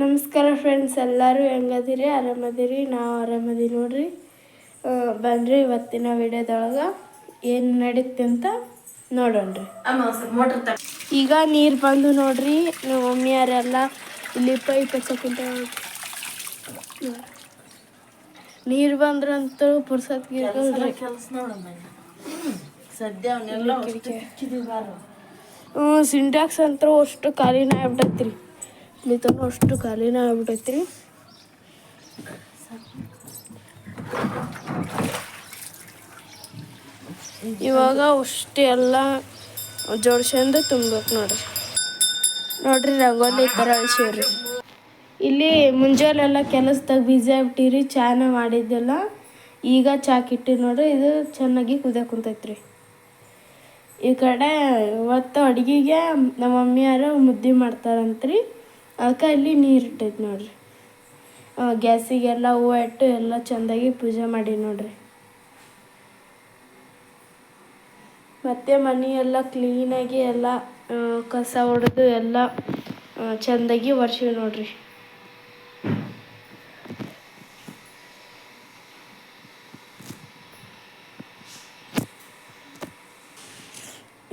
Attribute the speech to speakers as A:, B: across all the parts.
A: ನಮಸ್ಕಾರ ಫ್ರೆಂಡ್ಸ್ ಎಲ್ಲರೂ ಹೆಂಗದಿರಿ? ಆರಾಮದಿರಿ? ನಾವು ಆರಾಮದಿ ನೋಡ್ರಿ. ಬಂದ್ರಿ ಬನ್ರಿ ಇವತ್ತಿನ ವಿಡಿಯೋದೊಳಗೆ ಏನು ನಡೀತೆ ಅಂತ ನೋಡೋಣ್ರಿ. ಈಗ ನೀರು ಬಂದು ನೋಡ್ರಿ ನಮ್ಮ ಮಮ್ಮಿಯಾರೆಲ್ಲ ಇಲ್ಲಿ ಪೈಪ್ ಹಚ್ಚಕ್ಕಿಂತ ನೀರು ಬಂದ್ರಂತೂ ಪುರ್ಸತ್ ಗಿರ್ಗಲ್ರಿ.
B: ಸದ್ಯ
A: ಸಿಂಟ್ಯಾಕ್ಸ್ ಅಂತೂ ಅಷ್ಟು ಖಾಲಿನ ಆಗ್ಬಿಟ್ಟೈತ್ರಿ ಇಲ್ಲಿ ತನಕ ಅಷ್ಟು ಖಾಲಿನ ಆಗ್ಬಿಟ್ಟೈತ್ರಿ ಇವಾಗ ಅಷ್ಟು ಎಲ್ಲ ಜೋಡ್ಸಂದ ತುಂಬೇಕು ನೋಡ್ರಿ. ನೋಡ್ರಿ ರಂಗೋಲಿ ಈ ಥರ ಅಳಿಸೀವ್ರಿ ಇಲ್ಲಿ ಮುಂಜಾನೆಲ್ಲ ಕೆಲಸದಾಗ ಬ್ಯುಸಿ ಆಗ್ಬಿಟ್ಟಿರಿ ಚಾನ ಮಾಡಿದ್ದೆಲ್ಲ. ಈಗ ಚಾಕಿಟ್ಟು ನೋಡ್ರಿ, ಇದು ಚೆನ್ನಾಗಿ ಕುದಿಯ ಕುಂತೈತ್ರಿ. ಈ ಕಡೆ ಇವತ್ತು ಅಡುಗೆಗೆ ನಮ್ಮ ಮಮ್ಮಿಯಾರು ಮುದ್ದೆ ಮಾಡ್ತಾರಂತ್ರಿ. ಅದಕ್ಕೆ ಅಲ್ಲಿ ನೀರು ಇಟ್ಟೈತೆ ನೋಡ್ರಿ. ಗ್ಯಾಸಿಗೆಲ್ಲ ಹೂವು ಇಟ್ಟು ಎಲ್ಲ ಚೆಂದಾಗಿ ಪೂಜೆ ಮಾಡಿ ನೋಡ್ರಿ. ಮತ್ತು ಮನೆ ಎಲ್ಲ ಕ್ಲೀನಾಗಿ ಎಲ್ಲ ಕಸ ಹೊಡೆದು ಎಲ್ಲ ಚೆಂದಾಗಿ ಒರ್ಸಿವಿ ನೋಡ್ರಿ.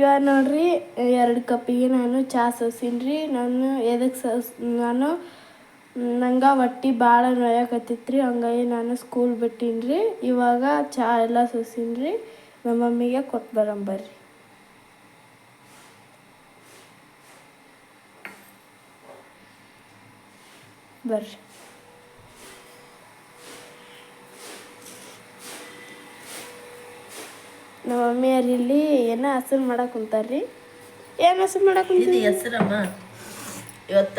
A: ಇವಾಗ ನೋಡ್ರಿ, ಎರಡು ಕಪ್ಪಿಗೆ ನಾನು ಚಹಾ ಸೋಸೀನಿ ರೀ ನಾನು ಎದಕ್ಕೆ ಸೋಸ್, ನಾನು ನಂಗೆ ಹೊಟ್ಟಿ ಭಾಳ ನೋಯಕತ್ತಿತ್ತು ರೀ ಹಂಗಾಗಿ ನಾನು ಸ್ಕೂಲ್ ಬಿಟ್ಟೀನಿ ರೀ ಇವಾಗ ಚಹಾ ಎಲ್ಲ ಸೋಸಿನಿ ರೀ ನಮ್ಮ ಮಮ್ಮಿಗೆ ಕೊಟ್ಟು ಬರಂಬರ್ರಿ ಬರ್ರಿ. ನಮ್ಮ ಮಮ್ಮಿಯವ್ರು ಇಲ್ಲಿ ಏನೋ ಹಸಿರು ಮಾಡಕ್ಕೆ ಕುಂತಾರ್ರಿ? ಏನು ಹಸಿರು ಮಾಡಕ್ಕೆ
B: ಇದು ಹೆಸ್ರಮ್ಮ. ಇವತ್ತ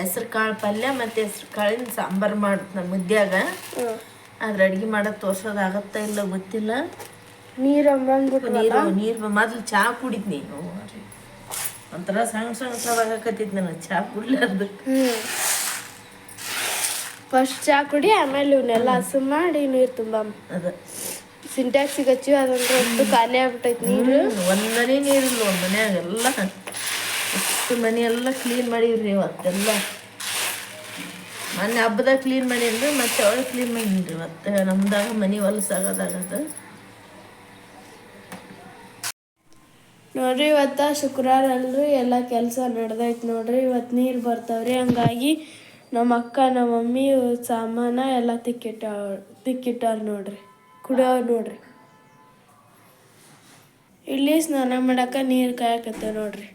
B: ಹೆಸ್ರು ಕಾಳು ಪಲ್ಯ ಮತ್ತು ಹೆಸ್ರು ಕಾಳಿನ ಸಾಂಬಾರು ಮಾಡ ನಮ್ಮ
A: ಮುದ್ದ್ಯಾಗ
B: ಆದ್ರೆ ಅಡ್ಗೆ ಮಾಡೋದು ತೋರ್ಸೋದು ಆಗತ್ತಾ ಇಲ್ಲ ಗೊತ್ತಿಲ್ಲ.
A: ನೀರು ಅಂಬಂದ್ಬಿಟ್ಟು
B: ನೀರು ನೀರು ಮೊದ್ಲು ಚಹಾ ಕುಡಿದ್ನಿ ಒಂಥರ ಸಣ್ಣ ಸಣ್ಣ ಸವಾಗಕತ್ತಿದ್ ನನಗೆ ಚಹಾ ಕುಡ್ಲಾರ್ದು.
A: ಫಸ್ಟ್ ಚಹಾ ಕುಡಿ ಆಮೇಲೆ ಇವನ್ನೆಲ್ಲ ಹಸು ಮಾಡಿ ನೀರು ತುಂಬ
B: ಅದ.
A: ಸಿಂಟ್ಯಾಕ್ಸಿಗೆ ಹಚ್ಚಿ ಅದಂದ್ರೆ ಅಷ್ಟು ಖಾಲಿ ಆಗ್ಬಿಟ್ಟೈತಿ ನೀರು.
B: ಒಂದು ಮನೆ ನೀರಿಲ್ಲ ಒಂದು ಮನ್ಯಾಗ ಎಲ್ಲ ಅಷ್ಟು ಮನೆ ಎಲ್ಲ ಕ್ಲೀನ್ ಮಾಡೀವ್ರಿ ಇವತ್ತೆಲ್ಲ ಮೊನ್ನೆ ಹಬ್ಬದಾಗ ಕ್ಲೀನ್ ಮಾಡಿದ್ರೆ ಮತ್ತೆ ಅವಳು ಕ್ಲೀನ್ ಮಾಡಿದ್ರಿ ಮತ್ತೆ ನಮ್ದಾಗ ಮನೆ ಹೊಲಸಾಗದಾಗದ
A: ನೋಡ್ರಿ ಇವತ್ತು ಶುಕ್ರವಾರ ಅಲ್ರಿ ಎಲ್ಲ ಕೆಲಸ ನಡೆದೈತಿ ನೋಡ್ರಿ. ಇವತ್ತು ನೀರು ಬರ್ತಾವ್ರಿ ಹಂಗಾಗಿ ನಮ್ಮ ಅಕ್ಕ ನಮ್ಮ ಮಮ್ಮಿ ಸಾಮಾನ ಎಲ್ಲ ತಿಕ್ಕಿಟ್ಟ ತಿಕ್ಕಿಟ್ಟಾರ ನೋಡ್ರಿ. ಕುಡಿಯೋರು ನೋಡ್ರಿ. ಇಲ್ಲಿ ಸ್ನಾನ ಮಾಡಕ್ಕೆ ನೀರು ಕಾಯಕತ್ತ ನೋಡ್ರಿ.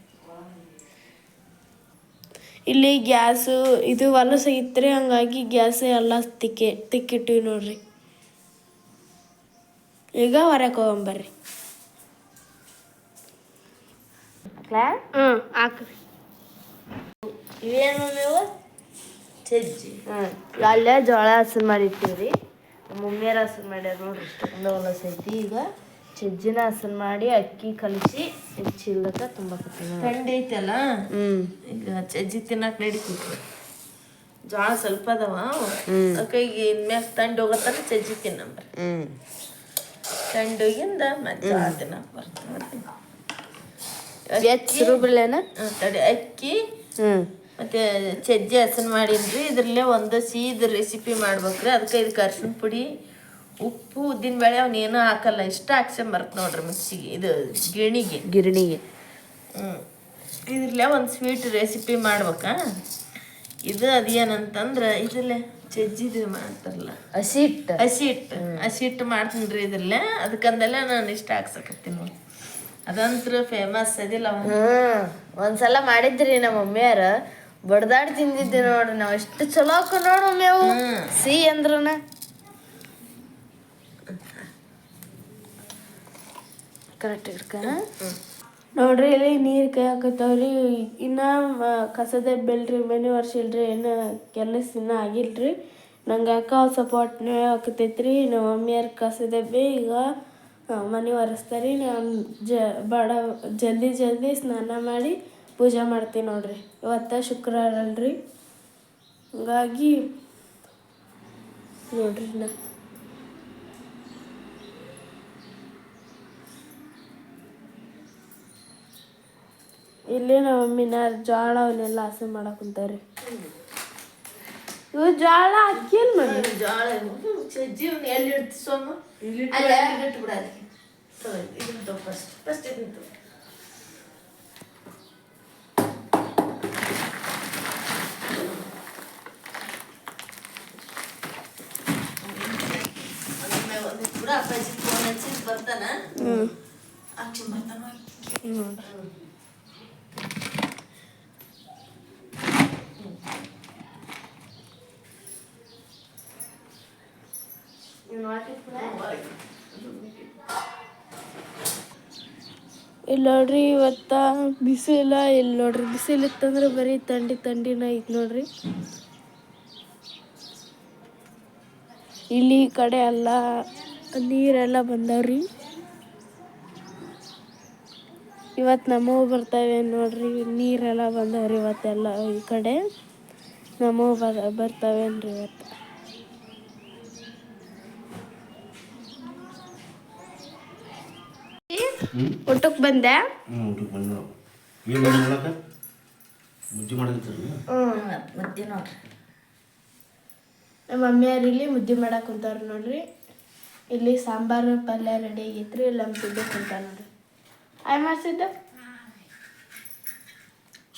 A: ಇಲ್ಲಿ ಗ್ಯಾಸು ಇದು ಹೊಲಸ ಇತ್ರಿ ಹಂಗಾಗಿ ಗ್ಯಾಸ್ ಎಲ್ಲ ತಿಕ್ಕಿ ತಿಕ್ಕಿಟ್ಟಿವಿ ನೋಡ್ರಿ. ಈಗ ಹೊರಗೆ ಹೋಗಂಬರ್ರಿ ಹ್ಞೂ ಹಾಕ್ರಿ.
B: ಇವೇನು ನೀವು? ಸಜ್ಜಿ.
A: ಹ್ಞೂ ಅಲ್ಲೇ ಜೋಳ ಹಸರು ಮಾಡಿರ್ತೀವಿ ಮಮ್ಮಿಯರ ಹಸನ್ ಮಾಡ್ಯಾರ ನೋಡ್ರಿ
B: ಚಂದ ಹೊಲಸ ಐತಿ.
A: ಈಗ ಚಜ್ಜಿನ ಹಸನ್ ಮಾಡಿ ಅಕ್ಕಿ ಕಲಿಸಿ ಚೀಲಕ್ಕ ತುಂಬ
B: ಥಂಡಿ ಐತಲ್ಲ?
A: ಹ್ಞೂ
B: ಈಗ ಚಜ್ಜಿ ತಿನ್ನಕ್ಕೆ ನಡಿತೈತಿ ಜೋಳ ಸ್ವಲ್ಪ ಅದಾವ.
A: ಕೈಗೆ
B: ಅದಕ್ಕೆ ಈಗ ಇನ್ಮ್ಯಾಗ ತಂಡ ಹೋಗತ್ತಾನ ಸಜ್ಜಿ ತಿನ್ನಂಬ್ರಿ
A: ಹ್ಞೂ
B: ತಂಡೋಗಿಂದ ಮತ್ತೆ ಜೋಳ ತಿನ್ನಕ್ಕೆ ಬರ್ತದೆ ಅಕ್ಕಿ
A: ಹ್ಞೂ
B: ಮತ್ತೆ ಸಜ್ಜಿ ಹಸನ್ ಮಾಡಿದ್ರಿ ಇದ್ರಲ್ಲೇ ಒಂದು ಸೀದ ರೆಸಿಪಿ ಮಾಡ್ಬೇಕ್ರಿ. ಅದಕ್ಕೆ ಇದಕ್ಕೆ ಅರ್ಶಿನ ಪುಡಿ ಉಪ್ಪು ಉದ್ದಿನ ಬೇಳೆ ಅವ್ನ ಏನೂ ಹಾಕಲ್ಲ. ಇಷ್ಟ ಹಾಕ್ಸಂಬರ್ತ ನೋಡ್ರಿ ಮಿಕ್ಸಿಗೆ. ಇದು ಗಿರಣಿಗೆ.
A: ಗಿರಣಿಗೆ.
B: ಹ್ಞೂ ಇದ್ರಲ್ಲೇ ಒಂದು ಸ್ವೀಟ್ ರೆಸಿಪಿ ಮಾಡ್ಬೇಕಾ. ಇದು ಅದೇನಂತಂದ್ರೆ ಇದ್ರಲ್ಲೇ ಚಜ್ಜಿದು ಮಾಡ್ತಾರಲ್ಲ.
A: ಹಸಿ ಹಿಟ್ಟು.
B: ಹಸಿ ಹಿಟ್ಟು. ಹಸಿ ಹಿಟ್ಟು ಮಾಡ್ತೀನಿ ರೀ ಇದ್ರಲ್ಲೇ ಅದಕ್ಕಂದಲ್ಲ ನಾನು ಇಷ್ಟ ಹಾಕ್ಸಕತ್ತೀನಿ ಅದಂತ್ರ ಫೇಮಸ್ ಅದಿಲ್ಲ
A: ಒಂದ್ಸಲ ಮಾಡಿದ್ರಿ ನಮ್ಮ ಮಮ್ಮಿಯಾರ ಬಡ್ದಾಡ್ ತಿಂದಿದ್ದೆ ನೋಡ್ರಿ ನಾವು ಎಷ್ಟು ಚಲೋ ನೋಡು ಮೇವು
B: ಸಿ
A: ಸಿಹಿ ಅಂದ್ರನ. ಕರೆಕ್ಟ್ ಇಡ್ಕ ನೋಡ್ರಿ ಇಲ್ಲಿ ನೀರು ಕೈ ಹಾಕತ್ತವ್ರಿ. ಇನ್ನ ಕಸದ ಬೆಲ್ರಿ ಮನೆ ವರ್ಷ ಇಲ್ರಿ ಏನು ಕೆಲಸ ಇನ್ನ ಆಗಿಲ್ರಿ. ನಂಗೆ ಅಕ್ಕ ಸಪೋರ್ಟ್ ಹಾಕತೈತ್ರಿ ನಮ್ಮ ಮಮ್ಮಿಯರ್ ಕಸದಬ್ಬಿ ಈಗ ಮನೆ ಒರೆಸ್ತಾರಿ. ನಮ್ಮ ಜ ಬಡ ಜಲ್ದಿ ಜಲ್ದಿ ಸ್ನಾನ ಮಾಡಿ ಪೂಜೆ ಮಾಡ್ತೀವಿ ನೋಡ್ರಿ. ಇವತ್ತು ಶುಕ್ರವಾರ ಅಲ್ರಿ. ಹಂಗಾಗಿ ನೋಡ್ರಿ ನಾ ಇಲ್ಲಿ ನಮ್ಮ ಮಮ್ಮಿನ ಜೋಳ ಅವನ್ನೆಲ್ಲ ಹಸು ಮಾಡಕ್ ಕುಂತಾರ್ರಿ. ಇವು ಜೋಳ ಅಕ್ಕಿಲ್ ಮಮ್ಮಿ
B: ಜೋಳ ಸಜ್ಜಿ ಎಲ್ಲಿ ಇಡ್ತಿ ಸೋಮ? ಅಲ್ಲ ಫಸ್ಟ್ ಇದನ್ನ ತಗೋ ಒಮ್ಮೆ ಒಂದು ಕೂಡ ಅಪ್ಪಾಜಿ
A: ಇಲ್ಲಿ ನೋಡ್ರಿ ಇವತ್ತ ಬಿಸಿಲ ಇಲ್ಲಿ ನೋಡ್ರಿ ಬಿಸಿಲು ಇತ್ತಂದ್ರೆ ಬರೀ ತಂಡಿ ತಂಡಿನ ಐತ್ ನೋಡ್ರಿ. ಇಲ್ಲಿ ಕಡೆ ಎಲ್ಲ ನೀರೆಲ್ಲ ಬಂದವ್ರಿ. ಇವತ್ತು ನಮ್ಮವು ಬರ್ತಾವೆ ನೋಡ್ರಿ ನೀರೆಲ್ಲ ಬಂದವ್ರಿ ಇವತ್ತೆಲ್ಲ ಈ ಕಡೆ. ನಮ್ಮವು ಬರ ಬರ್ತಾವೇನ್ರಿ ಇವತ್ತು. ಊಟಕ್ಕೆ ಬಂದೆ?
C: ಮುದ್ದೆ
B: ನೋಡ್ರಿ.
A: ನಮ್ಮ ಮಮ್ಮಿಯವ್ರು ಇಲ್ಲಿ ಮುದ್ದೆ ಮಾಡಕ್ಕೆ ಕುಂತಾರ ನೋಡ್ರಿ. ಇಲ್ಲಿ ಸಾಂಬಾರು ಪಲ್ಯ ರೆಡಿ ಆಗೈತ್ರಿ ಇಲ್ಲಿ ನಮ್ಮ ನೋಡಿ. ಆಯ್ ಮಾಡ್ಸಿದ್ದ?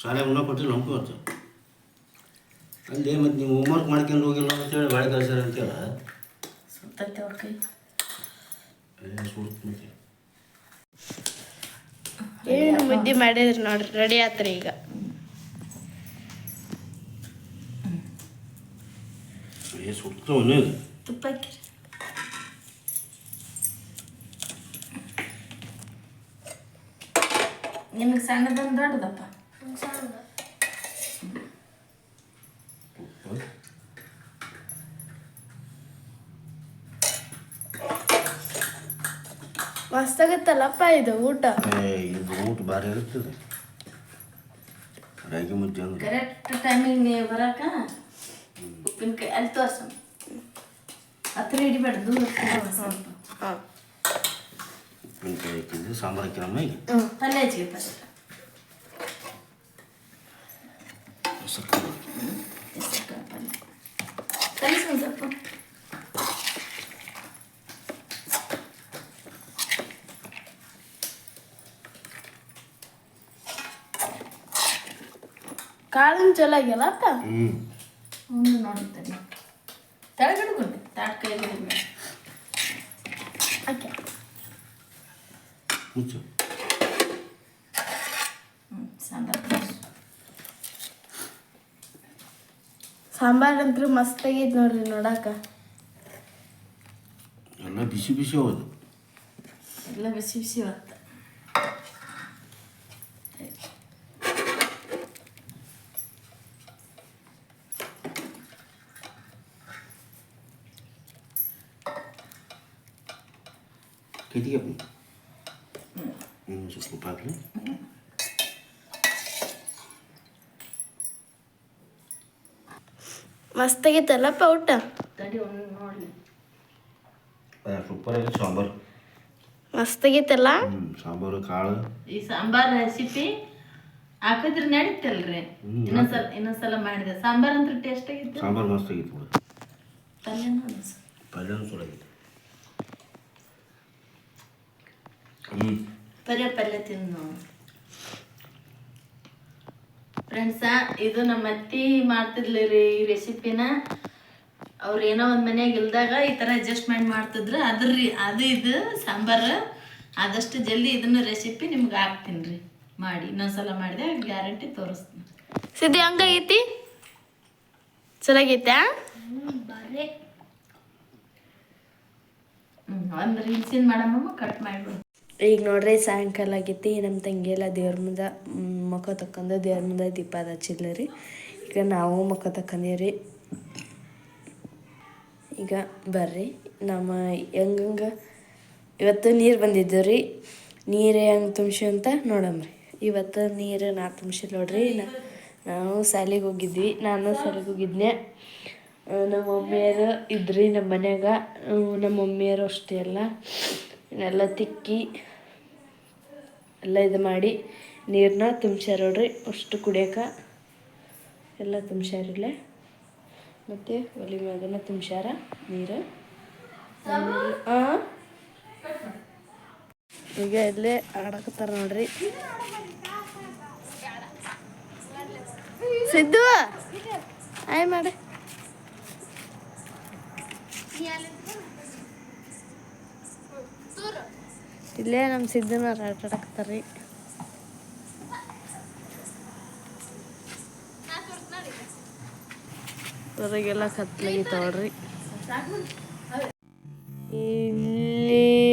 C: ಶಾಲೆ ಉಣ್ಣ ಕೊಟ್ಟಿಲ್ಲ ನಮ್ಗೆ ಇವತ್ತು ಅಲ್ಲಿ ಮತ್ತು ನೀವು ಹೋಮ್ವರ್ಕ್ ಮಾಡ್ಕೊಂಡು ಹೋಗಿಲ್ಲ ಅಂತೇಳಿ ಬಾಳೆ ಕಳ್ಸ್ಯಾರ ಅಂತೇಳ
B: ಸುತ್ತೈತೆ ಅವ್ರ ಕೈ.
A: ಏನು ಮುದ್ದೆ ಮಾಡಿದ್ರಿ ನೋಡ್ರಿ ರೆಡಿ ಆತ್ರಿ ಈಗ.
C: ಸುತ್ತ
B: ತುಪ್ಪ ಹಾಕಿರಿ. ನಿಮಗೆ ಸಣ್ಣದೊಂದು ದೊಡ್ಡದಪ್ಪ.
A: ಮಸ್ತಾಗತ್ತಲ್ಲಪ್ಪ ಇದು ಊಟ?
C: ಏ ಇದು ಊಟ ಬಾರಿ ಇರ್ತದೆ. ರಾಗಿ ಮುದ್ದೆ ಅಂದ್ರೆ.
B: ಕರೆಕ್ಟ್ ಟೈಮಿಗೆ ನೀವು ಬರಾಕ ಉಪ್ಪಿನಕಾಯಿ ಅಲ್ಲಿ ತೋರ್ಸ ಹತ್ರ ಹಿಡಿಬೇಡ ದೂರ ಸ್ವಲ್ಪ.
A: ಹಾಂ
C: ಉಪ್ಪಿನಕಾಯಿ ಹಾಕಿದ್ದು ಸಾಂಬಾರು ಹಾಕಿರಮ್ಮ ಈಗ
B: ಪಲ್ಯ ಹಚ್ಚಿಗೆ ಫಸ್ಟ್
C: ಸಕ್ಕರೆ
B: ಪಲ್ಯ ಕಲಿಸಿ ಒಂದು ಸ್ವಲ್ಪ
A: ಕಾಳಿನ ಚಲೋ ಆಗ್ಯಲ್ಲಪ್ಪ
C: ಹ್ಞೂ
B: ಒಂದು ನೋಡುತ್ತೇನೆ ತೆಳಗಿಡ್ಕೊಂಡು ತಾಟ್ ಕೈ ಹಿಡಿದ್ಮೇಲೆ
C: ಮುಚ್ಚು
B: ಸಾಂಬಾರು
A: ಸಾಂಬಾರ್ ಅಂತೂ ಮಸ್ತಾಗೈತೆ ನೋಡ್ರಿ ನೋಡಾಕ.
C: ಎಲ್ಲ ಬಿಸಿ ಬಿಸಿ ಹೋದು
B: ಎಲ್ಲ ಬಿಸಿ ಬಿಸಿ ಹೊತ್ತ
C: ಕೈತಿಗೆ ಹ್ಞೂ ಸ್ವಲ್ಪ ಉಪ್ಪು ಹಾಕ್ಲಿ
A: ಮಸ್ತಾಗೈತಲ್ಲಪ್ಪ ಊಟ
B: ತಡಿ ಒಂದು ನೋಡಲಿ.
C: ಸೂಪರ್ ಆಗಿ ಸಾಂಬಾರು.
A: ಮಸ್ತಾಗೈತಲ್ಲ
C: ಸಾಂಬಾರು ಕಾಳು.
B: ಈ ಸಾಂಬಾರ್ ರೆಸಿಪಿ ಹಾಕಿದ್ರೆ ನಡೀತಲ್ರಿ. ಇನ್ನೊಂದ್ಸಲ ಇನ್ನೊಂದ್ಸಲ ಮಾಡಿದೆ ಸಾಂಬಾರ್ ಅಂತ ಟೇಸ್ಟ್ ಆಗಿತ್ತು.
C: ಸಾಂಬಾರು ಮಸ್ತಾಗಿತ್ತು
B: ಪಲ್ಯನೂ
C: ಪಲ್ಯನೂ ಸುಡಾಗಿತ್ತು ಹ್ಞೂ
B: ಬರೀ ಪಲ್ಯ ತಿಂದು. ಫ್ರೆಂಡ್ಸ ಇದು ನಮ್ಮ ಅತ್ತಿ ಮಾಡ್ತಿದ್ಲಿ ರೀ ಈ ರೆಸಿಪಿನ ಅವ್ರು ಏನೋ ಒಂದು ಮನೆಯಾಗ ಇಲ್ದಾಗ ಈ ಥರ ಅಡ್ಜಸ್ಟ್ಮೆಂಟ್ ಮಾಡ್ತಿದ್ರು. ಅದ್ರ ರೀ ಅದು ಇದು ಸಾಂಬಾರು. ಆದಷ್ಟು ಜಲ್ದಿ ಇದನ್ನ ರೆಸಿಪಿ ನಿಮ್ಗೆ ಹಾಕ್ತೀನಿ ರೀ. ಮಾಡಿ ಇನ್ನೊಂದ್ಸಲ ಮಾಡಿದೆ ಗ್ಯಾರಂಟಿ ತೋರಿಸ್ತೀನಿ.
A: ಸಿದ್ಧಿ ಹಂಗಾಗೈತಿ ಚೆನ್ನಾಗೈತಾ
B: ಒಂದು ರೀಲ್ಸಿನ ಮಾಡಮ್ಮ? ಕಟ್ ಮಾಡಿಬಿಡು.
A: ಈಗ ನೋಡ್ರಿ ಸಾಯಂಕಾಲ ಆಗೈತಿ, ನಮ್ಮ ತಂಗಿ ಎಲ್ಲ ದೇವ್ರ ಮುಂದೆ ಮುಖ ತಕ್ಕೊಂಡು ದೇವ್ರ ಮುಂದೆ ದೀಪ ಹಚ್ಚಿಲ್ಲ ರೀ. ಈಗ ನಾವು ಮುಖ ತಕ್ಕಂದೀವ್ರಿ ಈಗ ಬರ್ರಿ, ನಮ್ಮ ಹೆಂಗಂಗ ಇವತ್ತು ನೀರು ಬಂದಿದ್ದು ರೀ. ನೀರು ಹೆಂಗೆ ತುಂಬಿಸಿ ಅಂತ ನೋಡಮ್ರಿ ಇವತ್ತು ನೀರು ನಾ ತುಂಬಿಸಿ ನೋಡ್ರಿ ನಾವು ಶಾಲೆಗೆ ಹೋಗಿದ್ವಿ, ನಾನು ಶಾಲೆಗೆ ಹೋಗಿದ್ನೆ ನಮ್ಮ ಮಮ್ಮಿಯರು ಇದ್ರಿ ನಮ್ಮ ಮನ್ಯಾಗ. ನಮ್ಮ ಮಮ್ಮಿಯರು ಅಷ್ಟೇ ಎಲ್ಲ ಎಲ್ಲ ತಿಕ್ಕಿ ಎಲ್ಲ ಇದು ಮಾಡಿ ನೀರನ್ನ ತುಂಬ್ಸ್ಯಾರ ನೋಡ್ರಿ, ಅಷ್ಟು ಕುಡಿಯೋಕೆ ಎಲ್ಲ ತುಂಬ್ಸ್ಯಾರಿಲ್ಲೇ
D: ಮತ್ತು ಒಲಿ ಮ್ಯಾಗನ ತುಂಬಿಸ್ಯಾರ ನೀರು. ಹಾಂ ಈಗ ಇಲ್ಲೇ ಆಡಕತ್ತಾರ ನೋಡ್ರಿ. ಸಿದ್ದು, ಆಯ್ ಮಾಡಿ. ಇಲ್ಲೇ ನಮ್ಮ ಸಿದ್ದನ ಆಟ ಆಡಕತ್ತಾರ್ರಿ ಹೊರಗೆಲ್ಲ ಕತ್ಲಾಗಿತ್ತವಳ್ರಿ ಇಲ್ಲಿ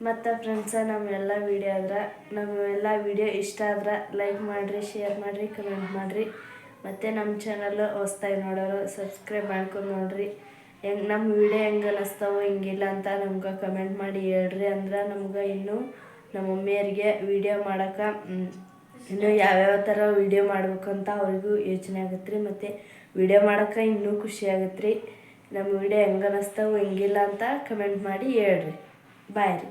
D: ಮತ್ತು ಫ್ರೆಂಡ್ಸ ನಮ್ಮೆಲ್ಲ ವಿಡಿಯೋ ಆದ್ರೆ ನಮ್ಮೆಲ್ಲ ವಿಡಿಯೋ ಇಷ್ಟ ಆದ್ರೆ ಲೈಕ್ ಮಾಡಿರಿ ಶೇರ್ ಮಾಡಿರಿ ಕಮೆಂಟ್ ಮಾಡಿರಿ. ಮತ್ತು ನಮ್ಮ ಚಾನಲ್ ಹೊಸ್ದಾಗಿ ನೋಡೋರು ಸಬ್ಸ್ಕ್ರೈಬ್ ಮಾಡ್ಕೊಂಡು ನೋಡ್ರಿ. ಹೆಂಗೆ ನಮ್ಮ ವಿಡಿಯೋ ಹೆಂಗೆ ಅನ್ನಿಸ್ತಾವೋ ಹಿಂಗಿಲ್ಲ ಅಂತ ನಮ್ಗೆ ಕಮೆಂಟ್ ಮಾಡಿ ಹೇಳ್ರಿ ಅಂದ್ರೆ ನಮ್ಗೆ ಇನ್ನೂ ನಮ್ಮ ಮಮ್ಮಿಯರಿಗೆ ವೀಡಿಯೋ ಮಾಡೋಕೆ ಇನ್ನೂ ಯಾವ್ಯಾವ ಥರ ವಿಡಿಯೋ ಮಾಡ್ಬೇಕಂತ ಅವ್ರಿಗೂ ಯೋಚನೆ ಆಗುತ್ತೆ ರೀ ಮತ್ತು ವಿಡಿಯೋ ಮಾಡೋಕೆ ಇನ್ನೂ ಖುಷಿ ಆಗುತ್ತೆ ರೀ ನಮ್ಮ ವಿಡಿಯೋ ಹೆಂಗೆ ಅನ್ನಿಸ್ತಾವೋ ಹಿಂಗಿಲ್ಲ ಅಂತ ಕಮೆಂಟ್ ಮಾಡಿ ಹೇಳ್ರಿ. ಬಾಯ್ ರೀ.